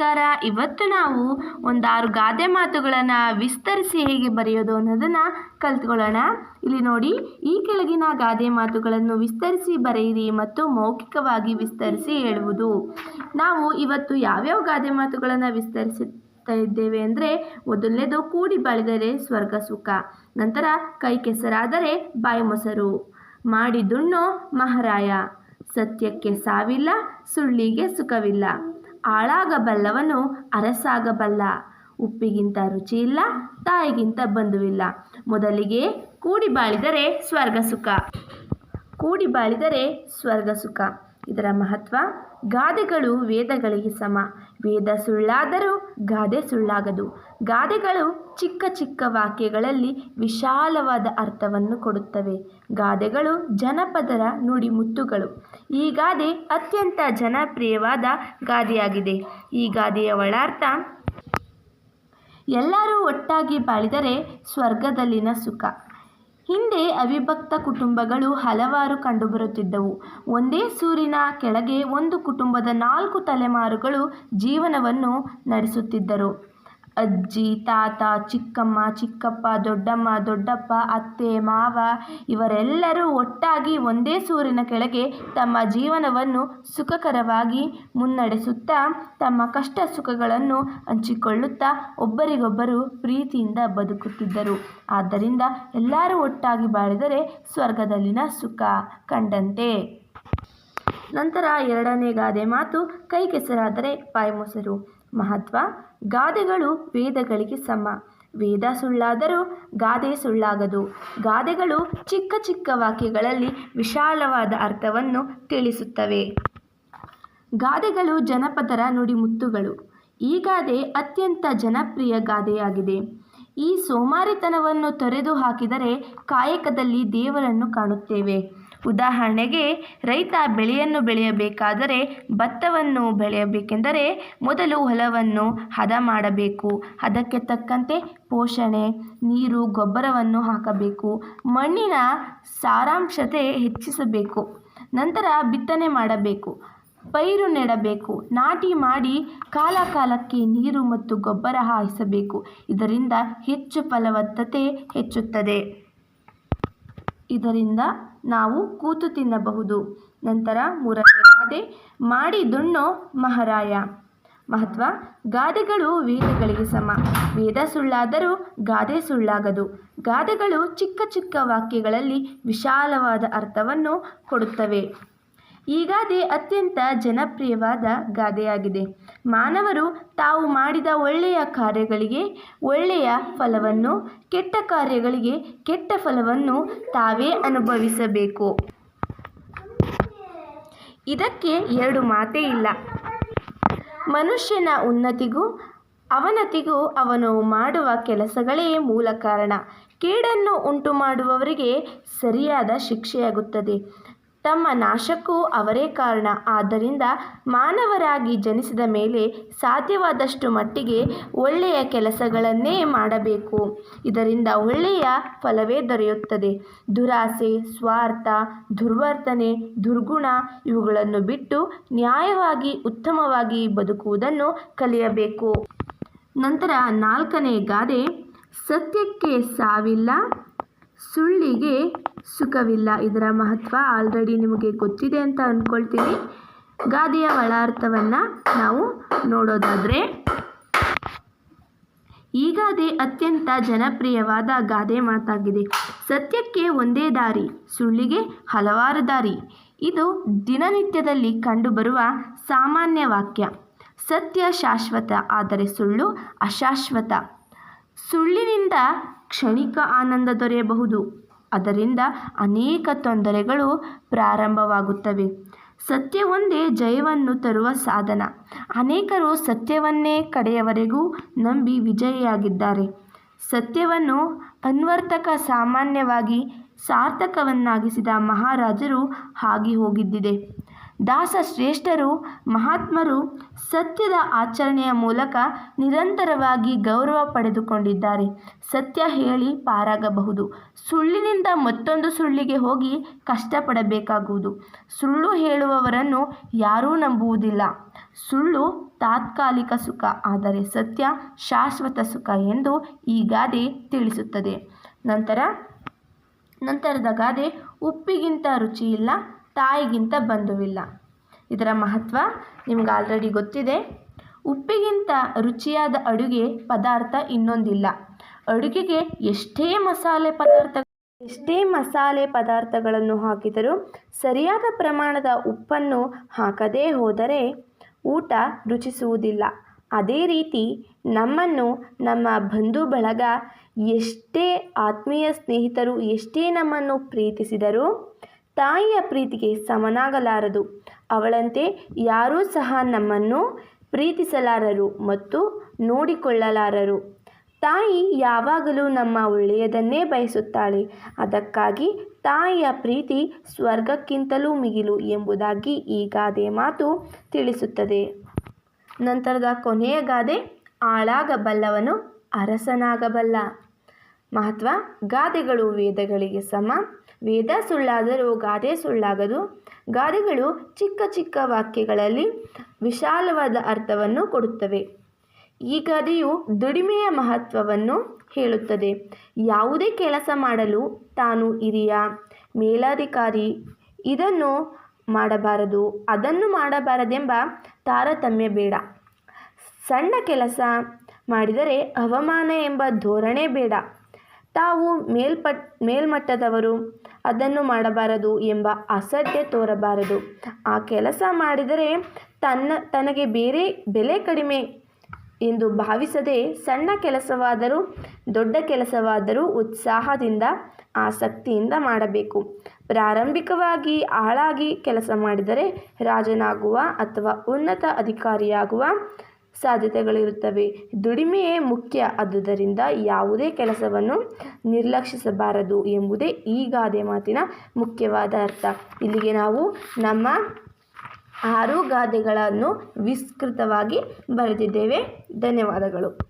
ನಮಸ್ಕಾರ. ಇವತ್ತು ನಾವು ಒಂದಾರು ಗಾದೆ ಮಾತುಗಳನ್ನು ವಿಸ್ತರಿಸಿ ಹೇಗೆ ಬರೆಯೋದು ಅನ್ನೋದನ್ನು ಕಲ್ತ್ಕೊಳ್ಳೋಣ. ಇಲ್ಲಿ ನೋಡಿ, ಈ ಕೆಳಗಿನ ಗಾದೆ ಮಾತುಗಳನ್ನು ವಿಸ್ತರಿಸಿ ಬರೆಯಿರಿ ಮತ್ತು ಮೌಖಿಕವಾಗಿ ವಿಸ್ತರಿಸಿ ಹೇಳುವುದು. ನಾವು ಇವತ್ತು ಯಾವ್ಯಾವ ಗಾದೆ ಮಾತುಗಳನ್ನು ವಿಸ್ತರಿಸುತ್ತಾ ಇದ್ದೇವೆ ಅಂದರೆ, ಮೊದಲನೇದು ಕೂಡಿ ಬಾಳಿದರೆ ಸ್ವರ್ಗ ಸುಖ, ನಂತರ ಕೈ ಕೆಸರಾದರೆ ಬಾಯಿ ಮೊಸರು, ಮಾಡಿದುಣ್ಣೋ ಮಹಾರಾಯ, ಸತ್ಯಕ್ಕೆ ಸಾವಿಲ್ಲ, ಸುಳ್ಳಿಗೆ ಸುಖವಿಲ್ಲ. ಆಳಾಗಬಲ್ಲವನು ಅರಸಾಗಬಲ್ಲ. ಉಪ್ಪಿಗಿಂತ ರುಚಿಯಿಲ್ಲ, ತಾಯಿಗಿಂತ ಬಂಧುವಿಲ್ಲ. ಮೊದಲಿಗೆ ಕೂಡಿ ಬಾಳಿದರೆ ಸ್ವರ್ಗ ಸುಖ ಕೂಡಿ ಬಾಳಿದರೆ ಸ್ವರ್ಗ ಸುಖ ಇದರ ಮಹತ್ವ, ಗಾದೆಗಳು ವೇದಗಳಿಗೆ ಸಮ. ವೇದ ಸುಳ್ಳಾದರೂ ಗಾದೆ ಸುಳ್ಳಾಗದು. ಗಾದೆಗಳು ಚಿಕ್ಕ ಚಿಕ್ಕ ವಾಕ್ಯಗಳಲ್ಲಿ ವಿಶಾಲವಾದ ಅರ್ಥವನ್ನು ಕೊಡುತ್ತವೆ. ಗಾದೆಗಳು ಜನಪದರ ನುಡಿಮುತ್ತುಗಳು. ಈ ಗಾದೆ ಅತ್ಯಂತ ಜನಪ್ರಿಯವಾದ ಗಾದೆಯಾಗಿದೆ. ಈ ಗಾದೆಯ ಒಳಾರ್ಥ, ಎಲ್ಲರೂ ಒಟ್ಟಾಗಿ ಬಾಳಿದರೆ ಸ್ವರ್ಗದಲ್ಲಿನ ಸುಖ. ಹಿಂದೆ ಅವಿಭಕ್ತ ಕುಟುಂಬಗಳು ಹಲವಾರು ಕಂಡುಬರುತ್ತಿದ್ದವು. ಒಂದೇ ಸೂರಿನ ಕೆಳಗೆ ಒಂದು ಕುಟುಂಬದ ನಾಲ್ಕು ತಲೆಮಾರುಗಳು ಜೀವನವನ್ನು ನಡೆಸುತ್ತಿದ್ದರು. ಅಜ್ಜಿ, ತಾತ, ಚಿಕ್ಕಮ್ಮ, ಚಿಕ್ಕಪ್ಪ, ದೊಡ್ಡಮ್ಮ, ದೊಡ್ಡಪ್ಪ, ಅತ್ತೆ, ಮಾವ ಇವರೆಲ್ಲರೂ ಒಟ್ಟಾಗಿ ಒಂದೇ ಸೂರಿನ ಕೆಳಗೆ ತಮ್ಮ ಜೀವನವನ್ನು ಸುಖಕರವಾಗಿ ಮುನ್ನಡೆಸುತ್ತಾ ತಮ್ಮ ಕಷ್ಟ ಸುಖಗಳನ್ನು ಹಂಚಿಕೊಳ್ಳುತ್ತಾ ಒಬ್ಬರಿಗೊಬ್ಬರು ಪ್ರೀತಿಯಿಂದ ಬದುಕುತ್ತಿದ್ದರು. ಆದ್ದರಿಂದ ಎಲ್ಲರೂ ಒಟ್ಟಾಗಿ ಬಾಳಿದರೆ ಸ್ವರ್ಗದಲ್ಲಿನ ಸುಖ ಕಂಡಂತೆ. ನಂತರ ಎರಡನೇ ಗಾದೆ ಮಾತು, ಕೈ ಕೆಸರಾದರೆ ಬಾಯಿ ಮೊಸರು. ಮಹತ್ವ? ಗಾದೆಗಳು ವೇದಗಳಿಗೆ ಸಮ. ವೇದ ಸುಳ್ಳಾದರೂ ಗಾದೆ ಸುಳ್ಳಾಗದು. ಗಾದೆಗಳು ಚಿಕ್ಕ ಚಿಕ್ಕ ವಾಕ್ಯಗಳಲ್ಲಿ ವಿಶಾಲವಾದ ಅರ್ಥವನ್ನು ತಿಳಿಸುತ್ತವೆ. ಗಾದೆಗಳು ಜನಪದರ ನುಡಿಮುತ್ತುಗಳು. ಈ ಗಾದೆ ಅತ್ಯಂತ ಜನಪ್ರಿಯ ಗಾದೆಯಾಗಿದೆ. ಈ ಸೋಮಾರಿತನವನ್ನು ತೊರೆದು ಹಾಕಿದರೆ ಕಾಯಕದಲ್ಲಿ ದೇವರನ್ನು ಕಾಣುತ್ತೇವೆ. ಉದಾಹರಣೆಗೆ, ರೈತ ಬೆಳೆಯನ್ನು ಬೆಳೆಯಬೇಕಾದರೆ ಭತ್ತವನ್ನು ಬೆಳೆಯಬೇಕೆಂದರೆ ಮೊದಲು ಹೊಲವನ್ನು ಹದ ಮಾಡಬೇಕು. ಅದಕ್ಕೆ ತಕ್ಕಂತೆ ಪೋಷಣೆ, ನೀರು, ಗೊಬ್ಬರವನ್ನು ಹಾಕಬೇಕು. ಮಣ್ಣಿನ ಸಾರಾಂಶತೆ ಹೆಚ್ಚಿಸಬೇಕು. ನಂತರ ಬಿತ್ತನೆ ಮಾಡಬೇಕು. ಪೈರು ನೆಡಬೇಕು. ನಾಟಿ ಮಾಡಿ ಕಾಲ ಕಾಲಕ್ಕೆ ನೀರು ಮತ್ತು ಗೊಬ್ಬರ ಹಾಯಿಸಬೇಕು. ಇದರಿಂದ ಹೆಚ್ಚು ಫಲವತ್ತತೆ ಹೆಚ್ಚುತ್ತದೆ. ಇದರಿಂದ ನಾವು ಕೂತು ತಿನ್ನಬಹುದು. ನಂತರ ಮೂರನೇ ಗಾದೆ, ಮಾಡಿ ದುಣ್ಣೋ ಮಹಾರಾಯ. ಮಹತ್ವ, ಗಾದೆಗಳು ವೇದಗಳಿಗೆ ಸಮ. ವೇದ ಸುಳ್ಳಾದರೂ ಗಾದೆ ಸುಳ್ಳಾಗದು. ಗಾದೆಗಳು ಚಿಕ್ಕ ಚಿಕ್ಕ ವಾಕ್ಯಗಳಲ್ಲಿ ವಿಶಾಲವಾದ ಅರ್ಥವನ್ನು ಕೊಡುತ್ತವೆ. ಈ ಗಾದೆ ಅತ್ಯಂತ ಜನಪ್ರಿಯವಾದ ಗಾದೆಯಾಗಿದೆ. ಮಾನವರು ತಾವು ಮಾಡಿದ ಒಳ್ಳೆಯ ಕಾರ್ಯಗಳಿಗೆ ಒಳ್ಳೆಯ ಫಲವನ್ನು, ಕೆಟ್ಟ ಕಾರ್ಯಗಳಿಗೆ ಕೆಟ್ಟ ಫಲವನ್ನು ತಾವೇ ಅನುಭವಿಸಬೇಕು. ಇದಕ್ಕೆ ಎರಡು ಮಾತೇ ಇಲ್ಲ. ಮನುಷ್ಯನ ಉನ್ನತಿಗೂ ಅವನತಿಗೂ ಅವನು ಮಾಡುವ ಕೆಲಸಗಳೇ ಮೂಲ ಕಾರಣ. ಕೇಡನ್ನು ಉಂಟು ಮಾಡುವವರಿಗೆ ಸರಿಯಾದ ಶಿಕ್ಷೆಯಾಗುತ್ತದೆ. ತಮ್ಮ ನಾಶಕ್ಕೂ ಅವರೇ ಕಾರಣ. ಆದ್ದರಿಂದ ಮಾನವರಾಗಿ ಜನಿಸಿದ ಮೇಲೆ ಸಾಧ್ಯವಾದಷ್ಟು ಮಟ್ಟಿಗೆ ಒಳ್ಳೆಯ ಕೆಲಸಗಳನ್ನೇ ಮಾಡಬೇಕು. ಇದರಿಂದ ಒಳ್ಳೆಯ ಫಲವೇ ದೊರೆಯುತ್ತದೆ. ದುರಾಸೆ, ಸ್ವಾರ್ಥ, ದುರ್ವರ್ತನೆ, ದುರ್ಗುಣ ಇವುಗಳನ್ನು ಬಿಟ್ಟು ನ್ಯಾಯವಾಗಿ, ಉತ್ತಮವಾಗಿ ಬದುಕುವುದನ್ನು ಕಲಿಯಬೇಕು. ನಂತರ ನಾಲ್ಕನೇ ಗಾದೆ, ಸತ್ಯಕ್ಕೆ ಸಾವಿಲ್ಲ, ಸುಳ್ಳಿಗೆ ಸುಖವಿಲ್ಲ. ಇದರ ಮಹತ್ವ ಆಲ್ರೆಡಿ ನಿಮಗೆ ಗೊತ್ತಿದೆ ಅಂತ ಅಂದ್ಕೊಳ್ತೀನಿ ಗಾದೆಯ ಒಳಾರ್ಥವನ್ನು ನಾವು ನೋಡೋದಾದರೆ, ಈ ಗಾದೆ ಅತ್ಯಂತ ಜನಪ್ರಿಯವಾದ ಗಾದೆ ಮಾತಾಗಿದೆ. ಸತ್ಯಕ್ಕೆ ಒಂದೇ ದಾರಿ, ಸುಳ್ಳಿಗೆ ಹಲವಾರು ದಾರಿ. ಇದು ದಿನನಿತ್ಯದಲ್ಲಿ ಕಂಡುಬರುವ ಸಾಮಾನ್ಯ ವಾಕ್ಯ. ಸತ್ಯ ಶಾಶ್ವತ, ಆದರೆ ಸುಳ್ಳು ಅಶಾಶ್ವತ. ಸುಳ್ಳಿನಿಂದ ಕ್ಷಣಿಕ ಆನಂದ ದೊರೆಯಬಹುದು. ಅದರಿಂದ ಅನೇಕ ತೊಂದರೆಗಳು ಪ್ರಾರಂಭವಾಗುತ್ತವೆ. ಸತ್ಯವೊಂದೇ ಜಯವನ್ನು ತರುವ ಸಾಧನ. ಅನೇಕರು ಸತ್ಯವನ್ನೇ ಕಡೆಯವರೆಗೂ ನಂಬಿ ವಿಜಯಿಯಾಗಿದ್ದಾರೆ. ಸತ್ಯವನ್ನು ಅನ್ವರ್ತಕ ಸಾಮಾನ್ಯವಾಗಿ ಸಾರ್ಥಕವನ್ನಾಗಿಸಿದ ಮಹಾರಾಜರು ಆಗಿ ಹೋಗಿದ್ದಿದೆ. ದಾಸ ಶ್ರೇಷ್ಠರು ಮಹಾತ್ಮರು ಸತ್ಯದ ಆಚರಣೆಯ ಮೂಲಕ ನಿರಂತರವಾಗಿ ಗೌರವ ಪಡೆದುಕೊಂಡಿದ್ದಾರೆ. ಸತ್ಯ ಹೇಳಿ ಪಾರಾಗಬಹುದು. ಸುಳ್ಳಿನಿಂದ ಮತ್ತೊಂದು ಸುಳ್ಳಿಗೆ ಹೋಗಿ ಕಷ್ಟಪಡಬೇಕಾಗುವುದು. ಸುಳ್ಳು ಹೇಳುವವರನ್ನು ಯಾರೂ ನಂಬುವುದಿಲ್ಲ. ಸುಳ್ಳು ತಾತ್ಕಾಲಿಕ ಸುಖ, ಆದರೆ ಸತ್ಯ ಶಾಶ್ವತ ಸುಖ ಎಂದು ಈ ಗಾದೆ ತಿಳಿಸುತ್ತದೆ. ನಂತರ, ನಂತರದ ಗಾದೆ ಉಪ್ಪಿಗಿಂತ ರುಚಿಯಿಲ್ಲ ತಾಯಿಗಿಂತ ಬಂಧುವಿಲ್ಲ. ಇದರ ಮಹತ್ವ ನಿಮ್ಗೆ ಆಲ್ರೆಡಿ ಗೊತ್ತಿದೆ. ಉಪ್ಪಿಗಿಂತ ರುಚಿಯಾದ ಅಡುಗೆ ಪದಾರ್ಥ ಇನ್ನೊಂದಿಲ್ಲ. ಅಡುಗೆಗೆ ಎಷ್ಟೇ ಮಸಾಲೆ ಪದಾರ್ಥ ಎಷ್ಟೇ ಮಸಾಲೆ ಪದಾರ್ಥಗಳನ್ನು ಹಾಕಿದರೂ ಸರಿಯಾದ ಪ್ರಮಾಣದ ಉಪ್ಪನ್ನು ಹಾಕದೇ ಹೋದರೆ ಊಟ ರುಚಿಸುವುದಿಲ್ಲ. ಅದೇ ರೀತಿ ನಮ್ಮನ್ನು ನಮ್ಮ ಬಂಧು ಬಳಗ ಎಷ್ಟೇ ಆತ್ಮೀಯ ಸ್ನೇಹಿತರು ಎಷ್ಟೇ ನಮ್ಮನ್ನು ಪ್ರೀತಿಸಿದರೂ ತಾಯಿಯ ಪ್ರೀತಿಗೆ ಸಮನಾಗಲಾರದು. ಅವಳಂತೆ ಯಾರೂ ಸಹ ನಮ್ಮನ್ನು ಪ್ರೀತಿಸಲಾರರು ಮತ್ತು ನೋಡಿಕೊಳ್ಳಲಾರರು. ತಾಯಿ ಯಾವಾಗಲೂ ನಮ್ಮ ಒಳ್ಳೆಯದನ್ನೇ ಬಯಸುತ್ತಾಳೆ. ಅದಕ್ಕಾಗಿ ತಾಯಿಯ ಪ್ರೀತಿ ಸ್ವರ್ಗಕ್ಕಿಂತಲೂ ಮಿಗಿಲು ಎಂಬುದಾಗಿ ಈ ಗಾದೆ ಮಾತು ತಿಳಿಸುತ್ತದೆ. ನಂತರದ ಕೊನೆಯ ಗಾದೆ ಆಳಾಗಬಲ್ಲವನು ಅರಸನಾಗಬಲ್ಲ. ಮಹತ್ವ, ಗಾದೆಗಳು ವೇದಗಳಿಗೆ ಸಮ. ವೇದ ಸುಳ್ಳಾದರೂ ಗಾದೆ ಸುಳ್ಳಾಗದು. ಗಾದೆಗಳು ಚಿಕ್ಕ ಚಿಕ್ಕ ವಾಕ್ಯಗಳಲ್ಲಿ ವಿಶಾಲವಾದ ಅರ್ಥವನ್ನು ಕೊಡುತ್ತವೆ. ಈ ಗಾದೆಯು ದುಡಿಮೆಯ ಮಹತ್ವವನ್ನು ಹೇಳುತ್ತದೆ. ಯಾವುದೇ ಕೆಲಸ ಮಾಡಲು ತಾನು ಹಿರಿಯ, ಮೇಲಾಧಿಕಾರಿ, ಇದನ್ನು ಮಾಡಬಾರದು, ಅದನ್ನು ಮಾಡಬಾರದೆಂಬ ತಾರತಮ್ಯ ಬೇಡ. ಸಣ್ಣ ಕೆಲಸ ಮಾಡಿದರೆ ಅವಮಾನ ಎಂಬ ಧೋರಣೆ ಬೇಡ. ತಾವು ಮೇಲ್ಪಟ್, ಮೇಲ್ಮಟ್ಟದವರು ಅದನ್ನು ಮಾಡಬಾರದು ಎಂಬ ಅಸಡ್ಡೆ ತೋರಬಾರದು. ಆ ಕೆಲಸ ಮಾಡಿದರೆ ತನ್ನ, ತನಗೆ ಬೇರೆ ಬೆಲೆ ಕಡಿಮೆ ಎಂದು ಭಾವಿಸದೆ ಸಣ್ಣ ಕೆಲಸವಾದರೂ, ದೊಡ್ಡ ಕೆಲಸವಾದರೂ ಉತ್ಸಾಹದಿಂದ, ಆಸಕ್ತಿಯಿಂದ ಮಾಡಬೇಕು. ಪ್ರಾರಂಭಿಕವಾಗಿ ಆಳಾಗಿ ಕೆಲಸ ಮಾಡಿದರೆ ರಾಜನಾಗುವ ಅಥವಾ ಉನ್ನತ ಅಧಿಕಾರಿಯಾಗುವ ಸಾಧ್ಯತೆಗಳಿರುತ್ತವೆ. ದುಡಿಮೆಯೇ ಮುಖ್ಯ. ಆದುದರಿಂದ ಯಾವುದೇ ಕೆಲಸವನ್ನು ನಿರ್ಲಕ್ಷಿಸಬಾರದು ಎಂಬುದೇ ಈ ಗಾದೆ ಮಾತಿನ ಮುಖ್ಯವಾದ ಅರ್ಥ. ಇಲ್ಲಿಗೆ ನಾವು ನಮ್ಮ ಆರು ಗಾದೆಗಳನ್ನು ವಿಸ್ತೃತವಾಗಿ ಬರೆದಿದ್ದೇವೆ. ಧನ್ಯವಾದಗಳು.